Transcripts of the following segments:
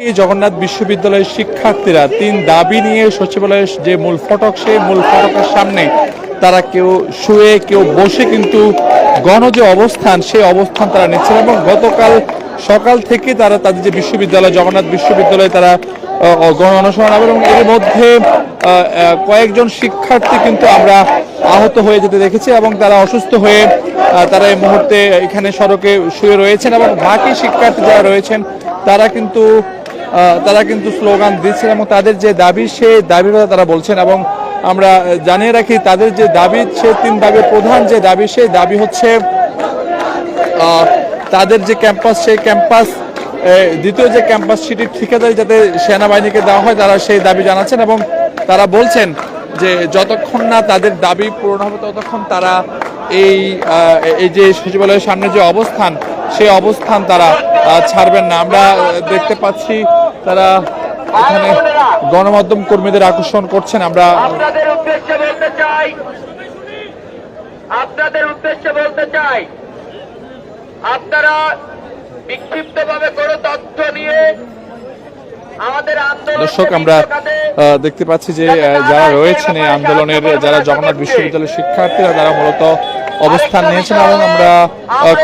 জগন্নাথ বিশ্ববিদ্যালয়ের শিক্ষার্থীরা তিন দাবি নিয়ে সচিবালয়ের যে মূল ফটক, সেই মূল ফটকের সামনে তারা কেউ শুয়ে, কেউ বসে কিন্তু গণ যে অবস্থান, সেই অবস্থান তারা নিচ্ছেন এবং গতকাল সকাল থেকে তারা তাদের যে বিশ্ববিদ্যালয়, জগন্নাথ বিশ্ববিদ্যালয়ে তারা গণ অনশন এবং এর মধ্যে কয়েকজন শিক্ষার্থী কিন্তু আমরা আহত হয়ে যেতে দেখেছি এবং তারা অসুস্থ হয়ে তারা এই মুহূর্তে এখানে সড়কে শুয়ে রয়েছেন এবং বাকি শিক্ষার্থী যারা রয়েছেন তারা কিন্তু তারা কিন্তু স্লোগান দিচ্ছেন এবং তাদের যে দাবি, সেই দাবির কথা তারা বলছেন এবং আমরা জানিয়ে রাখি, তাদের যে দাবি, সে তিন দাবির প্রধান যে দাবি, সেই দাবি হচ্ছে তাদের যে ক্যাম্পাস, সেই ক্যাম্পাস দ্বিতীয় যে ক্যাম্পাস সেটির ঠিকাদারি যাতে সেনাবাহিনীকে দেওয়া হয়, তারা সেই দাবি জানাচ্ছেন এবং তারা বলছেন যে যতক্ষণ না তাদের দাবি পূরণ হবে, ততক্ষণ তারা এই এই যে সচিবালয়ের সামনে যে অবস্থান, সেই অবস্থান তারা ছাড়বেন না। আমরা দেখতে পাচ্ছি তারা এখানে গণমাধ্যম কর্মীদের আকর্ষণ করছেন। আমরা আপনাদের উদ্দেশ্যে বলতে চাই আপনাদের উদ্দেশ্যে বলতে চাই আপনারা বিক্ষিপ্ত ভাবে কোনো তথ্য নিয়ে দর্শক আমরা দেখতে পাচ্ছি যে যারা রয়েছেন এই আন্দোলনের যারা জগন্নাথ বিশ্ববিদ্যালয়ের শিক্ষার্থীরা যারা মূলত অবস্থান নিয়েছেন এবং আমরা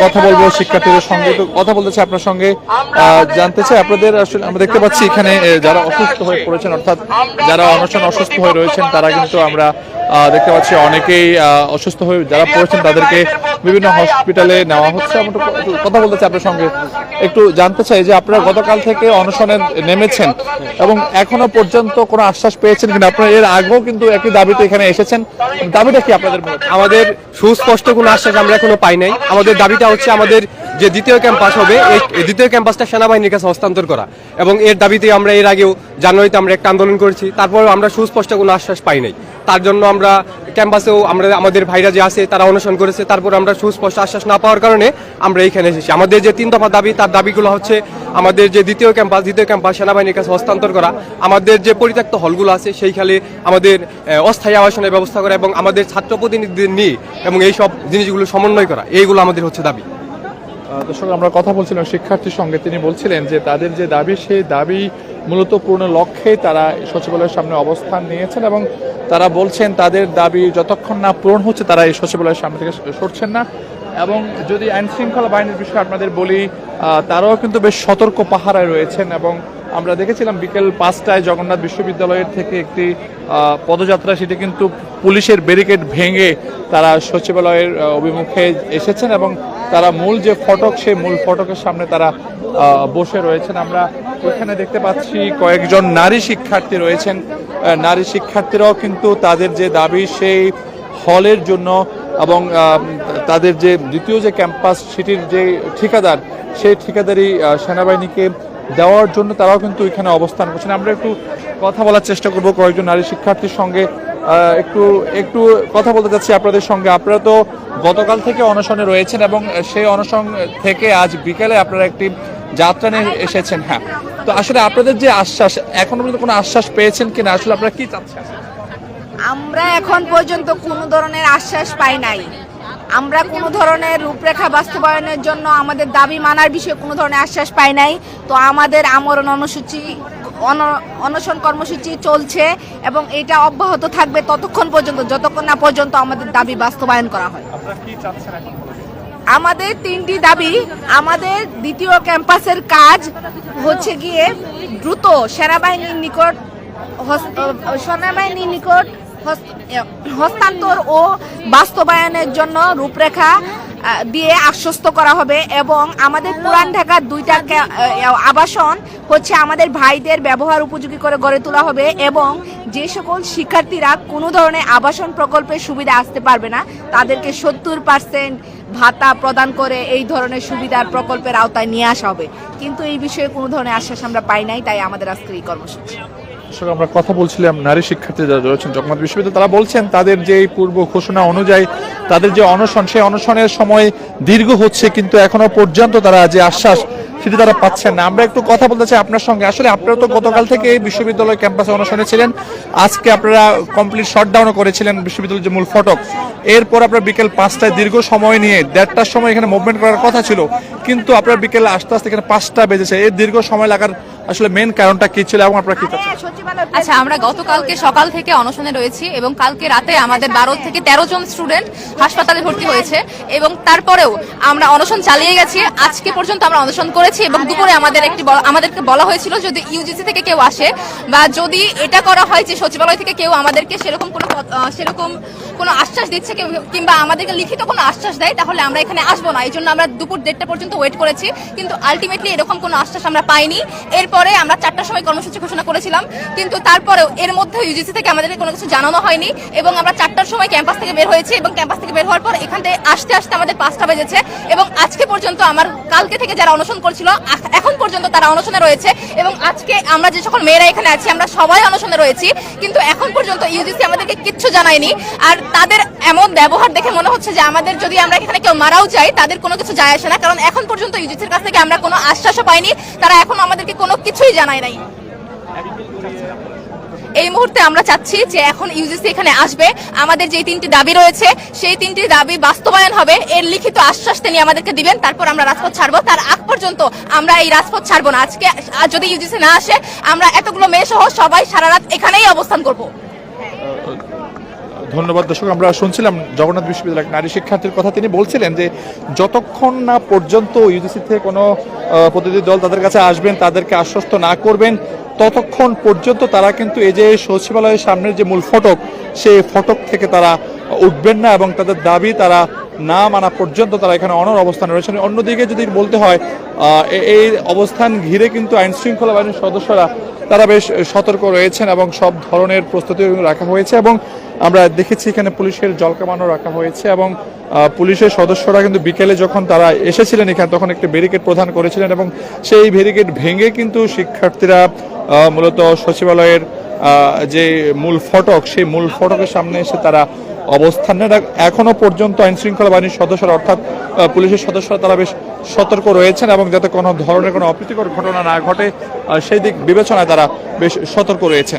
কথা বলব শিক্ষার্থীদের সঙ্গে তো কথা বলতে চাই আপনার সঙ্গে। জানতে চাই আপনাদের আসলে আমরা দেখতে পাচ্ছি এখানে যারা অসুস্থ হয়ে পড়েছেন অর্থাৎ যারা অনশন অসুস্থ হয়ে রয়েছেন তারা কিন্তু আমরা দেখতে পাচ্ছি অনেকেই অসুস্থ হয়ে যারা পড়েছেন তাদেরকে বিভিন্ন হসপিটালে নেওয়া হচ্ছে আমরা কথা বলতে চাই আপনার সঙ্গে। একটু জানতে চাই যে আপনারা গতকাল থেকে অনশনে নেমেছেন এবং এখনও পর্যন্ত কোনো আশ্বাস পেয়েছেন কিনা? আপনারা এর আগেও কিন্তু একই দাবিতে এখানে এসেছেন। দাবিটা কি আপনাদের আমাদের সুস্পষ্ট কোনো আশ্বাস আমরা এখনও পাই নাই। আমাদের দাবিটা হচ্ছে আমাদের যে দ্বিতীয় ক্যাম্পাস হবে এই এই দ্বিতীয় ক্যাম্পাসটা সেনাবাহিনীর কাছে হস্তান্তর করা। এবং এর দাবিতে আমরা এর আগেও জানুয়ারিতে আমরা একটা আন্দোলন করেছি। তারপরেও আমরা সুস্পষ্ট কোনো আশ্বাস পাই নাই। তার জন্য আমরা ক্যাম্পাসেও আমরা, আমাদের ভাইরা যে আছে, তারা অনুসরণ করেছে। তারপর আমরা সুস্পষ্ট আশ্বাস না পাওয়ার কারণে আমরা এইখানে এসেছি। আমাদের যে তিন দফা দাবি, তার দাবিগুলো হচ্ছে আমাদের যে দ্বিতীয় ক্যাম্পাস দ্বিতীয় ক্যাম্পাস সেনাবাহিনীর কাছে হস্তান্তর করা, আমাদের যে পরিত্যক্ত হলগুলো আছে, সেইখানে আমাদের অস্থায়ী আবাসনের ব্যবস্থা করা এবং আমাদের ছাত্র প্রতিনিধিদের নিয়ে এবং এই সব জিনিসগুলো সমন্বয় করা, এইগুলো আমাদের হচ্ছে দাবি। দর্শক, আমরা কথা বলছিলাম শিক্ষার্থীর সঙ্গে। তিনি বলছিলেন যে তাদের যে দাবি, সেই দাবি মূলত পূর্ণ লক্ষ্যে তারা সচিবালয়ের সামনে অবস্থান নিয়েছেন এবং তারা বলছেন তাদের দাবি যতক্ষণ না পূরণ হচ্ছে তারা এই সচিবালয়ের সামনে থেকে সরছেন না। এবং যদি আইনশৃঙ্খলা বাহিনীর বিষয়ে আপনাদের বলি তারাও কিন্তু বেশ সতর্ক পাহারায় রয়েছেন এবং আমরা দেখেছিলাম বিকেল পাঁচটায় জগন্নাথ বিশ্ববিদ্যালয়ের থেকে একটি পদযাত্রা, সেটি কিন্তু পুলিশের ব্যারিকেড ভেঙে তারা সচিবালয়ের অভিমুখে এসেছেন এবং তারা মূল যে ফটক, সেই মূল ফটকের সামনে তারা বসে রয়েছেন। আমরা এখানে দেখতে পাচ্ছি কয়েকজন নারী শিক্ষার্থী রয়েছেন। নারী শিক্ষার্থীরাও কিন্তু তাদের যে দাবি, সেই হলের জন্য এবং তাদের যে দ্বিতীয় যে ক্যাম্পাস, সেটির যে ঠিকাদার, সেই ঠিকাদারি সেনাবাহিনীকে দেওয়ার জন্য তারাও কিন্তু এখানে অবস্থান করছেন। আমরা একটু কথা বলার চেষ্টা করব কয়েকজন নারী শিক্ষার্থীর সঙ্গে। একটু একটু কথা বলতে চাচ্ছি আপনাদের সঙ্গে। আপনারা তো গতকাল থেকে অনশনে রয়েছেন এবং সেই অনশন থেকে আজ বিকেলে আপনারা একটি যাত্রা নিয়ে এসেছেন। হ্যাঁ। তো আসলে আপনাদের যে আশ্বাস, এখনও পর্যন্ত কোনো আশ্বাস পেয়েছেন কিনা? আসলে আপনারা কি চাচ্ছেন? আমরা এখন পর্যন্ত কোনো ধরনের আশ্বাস পাই নাই। আমরা কোনো ধরনের রূপরেখা বাস্তবায়নের জন্য আমাদের দাবি মানার বিষয়ে কোনো ধরনের আশ্বাস পাই নাই। তো আমাদের আমরণ অনুসূচি অনশন কর্মসূচি চলছে এবং এটা অব্যাহত থাকবে ততক্ষণ পর্যন্ত যতক্ষণ না পর্যন্ত আমাদের দাবি বাস্তবায়ন করা হয়। আমাদের তিনটি দাবি আমাদের দ্বিতীয় ক্যাম্পাসের কাজ হচ্ছে গিয়ে দ্রুত সেনাবাহিনীর নিকট সেনাবাহিনীর নিকট হস্তান্তর ও বাস্তবায়নের জন্য রূপরেখা দিয়ে আশ্বস্ত করা হবে এবং আমাদের পুরান ঢাকার দুইটা আবাসন হচ্ছে আমাদের ভাইদের ব্যবহার উপযোগী করে গড়ে তোলা হবে এবং যে সকল শিক্ষার্থীরা কোনো ধরনের আবাসন প্রকল্পের সুবিধা আসতে পারবে না, তাদেরকে সত্তর পার্সেন্ট ভাতা প্রদান করে এই ধরনের সুবিধার প্রকল্পের আওতায় নিয়ে আসা হবে। কিন্তু এই বিষয়ে কোনো ধরনের আশ্বাস আমরা পাই নাই, তাই আমাদের আজকের এই কর্মসূচি। দর্শক, আমরা কথা বলছিলাম নারী শিক্ষার্থী যারা রয়েছেন জগন্নাথ বিশ্ববিদ্যালয় তারা বলছেন তাদের যে পূর্ব ঘোষণা অনুযায়ী তাদের যে অনশন সেই অনশনের সময় দীর্ঘ হচ্ছে কিন্তু এখনও পর্যন্ত তারা যে আশ্বাস সেটি তারা পাচ্ছেন না। আমরা একটু কথা বলতে চাই আপনার সঙ্গে। আসলে আপনারা তো গতকাল থেকে বিশ্ববিদ্যালয় ক্যাম্পাসে অনশনে ছিলেন। আজকে আপনারা কমপ্লিট শটডাউনও করেছিলেন বিশ্ববিদ্যালয়ের যে মূল ফটক। এরপর আপনার বিকেল পাঁচটায় দীর্ঘ সময় নিয়ে দেড়টার সময় এখানে মুভমেন্ট করার কথা ছিল। কিন্তু আপনার বিকেল আস্তে আস্তে এখানে পাঁচটা বেজেছে। এর দীর্ঘ সময় লাগার আসলে মেন কারণটা কি ছিল এবং আপনারা কি আচ্ছা আমরা গতকালকে সকাল থেকে অনশনে রয়েছি এবং কালকে রাতে আমাদের বারো থেকে তেরো জন স্টুডেন্ট হাসপাতালে ভর্তি হয়েছে এবং তারপরেও আমরা অনশন চালিয়ে গেছি। আজকে পর্যন্ত আমরা অনশন করেছি এবং দুপুরে আমাদের একটি আমাদেরকে বলা হয়েছিল যদি ইউজিসি থেকে কেউ আসে বা যদি এটা করা হয় যে সচিবালয় থেকে কেউ আমাদেরকে সেরকম কোনো সেরকম কোনো আশ্বাস দিচ্ছে কেউ- কিংবা আমাদেরকে লিখিত কোনো আশ্বাস দেয় তাহলে আমরা এখানে আসব না। এই জন্য আমরা দুপুর দেড়টা পর্যন্ত ওয়েট করেছি। কিন্তু আলটিমেটলি এরকম কোনো আশ্বাস আমরা পাইনি। এরপরে আমরা চারটার সময় কর্মসূচি ঘোষণা করেছিলাম, কিন্তু তারপরেও এর মধ্যে ইউজিসি থেকে আমাদেরকে কোনো কিছু জানানো হয়নি এবং আমরা চারটার সময় ক্যাম্পাস থেকে বের হয়েছি এবং ক্যাম্পাস থেকে বের হওয়ার পর এখান থেকে আসতে আসতে আমাদের পাঁচটা বেজেছে এবং আজকে পর্যন্ত আমার কালকে থেকে যারা অনশন করছিল এখন পর্যন্ত তারা অনশনে রয়েছে এবং আজকে আমরা যে সকল মেয়েরা এখানে আছি, আমরা সবাই অনশনে রয়েছি, কিন্তু এখন পর্যন্ত ইউজিসি আমাদেরকে কিচ্ছু জানায়নি। আর তাদের এমন ব্যবহার দেখে মনে হচ্ছে যে আমাদের যদি আমরা এখানে কেউ মারাও যাই, তাদের কোনো কিছু যায় আসে না, কারণ এখন পর্যন্ত ইউজিসির কাছ থেকে আমরা কোনো আশ্বাসও পাইনি। তারা এখন আমাদেরকে কোনো কিছুই জানায় নাই। এই মুহূর্তে আমরা চাচ্ছি যে এখন ইউজিসি এখানে আসবে। আমাদের যে তিনটি দাবি রয়েছে, সেই তিনটি দাবি বাস্তবায়ন হবে। এর লিখিত আশ্বাস তিনি আমাদেরকে দিবেন। তারপর আমরা রাজপথ ছাড়বো। তার আগ পর্যন্ত আমরা এই রাজপথ ছাড়বো না। আজকে আজ যদি ইউজিসি না আসে, আমরা এতগুলো মেয়ে সহ সবাই সারা রাত এখানেই অবস্থান করব। ধন্যবাদ দর্শক, আমরা শুনছিলাম জগন্নাথ বিশ্ববিদ্যালয়ের নারী শিক্ষার্থীর কথা। তিনি বলছিলেন যে, যতক্ষণ না পর্যন্ত ইউজিসি থেকে কোনো প্রতিনিধি দল তাদের কাছে আসবেন, তাদেরকে আশ্বস্ত না করবেন, ততক্ষণ পর্যন্ত তারা কিন্তু এই যে সচিবালয়ের সামনের যে মূল ফটক, সেই ফটক থেকে তারা উঠবেন না এবং তাদের দাবি তারা না মানা পর্যন্ত তারা এখানে অনর অবস্থান রয়েছেন। অন্যদিকে যদি বলতে হয় এই অবস্থান ঘিরে কিন্তু আইন শৃঙ্খলা বাহিনীর সদস্যরা তারা বেশ সতর্ক রয়েছেন এবং সব ধরনের প্রস্তুতি রাখা হয়েছে এবং আমরা দেখেছি এখানে পুলিশের জল কামানো রাখা হয়েছে এবং পুলিশের সদস্যরা কিন্তু বিকেলে যখন তারা এসেছিলেন এখানে তখন একটি ব্যারিকেড প্রদান করেছিলেন এবং সেই ব্যারিকেড ভেঙে কিন্তু শিক্ষার্থীরা মূলত সচিবালয়ের যে মূল ফটক, সেই মূল ফটকের সামনে এসে তারা অবস্থান নেন। আর এখনও পর্যন্ত আইন শৃঙ্খলা বাহিনীর সদস্যরা, অর্থাৎ পুলিশের সদস্যরা তারা বেশ সতর্ক রয়েছেন এবং যাতে কোনো ধরনের কোনো অপ্রীতিকর ঘটনা না ঘটে সেই দিক বিবেচনায় তারা বেশ সতর্ক রয়েছেন।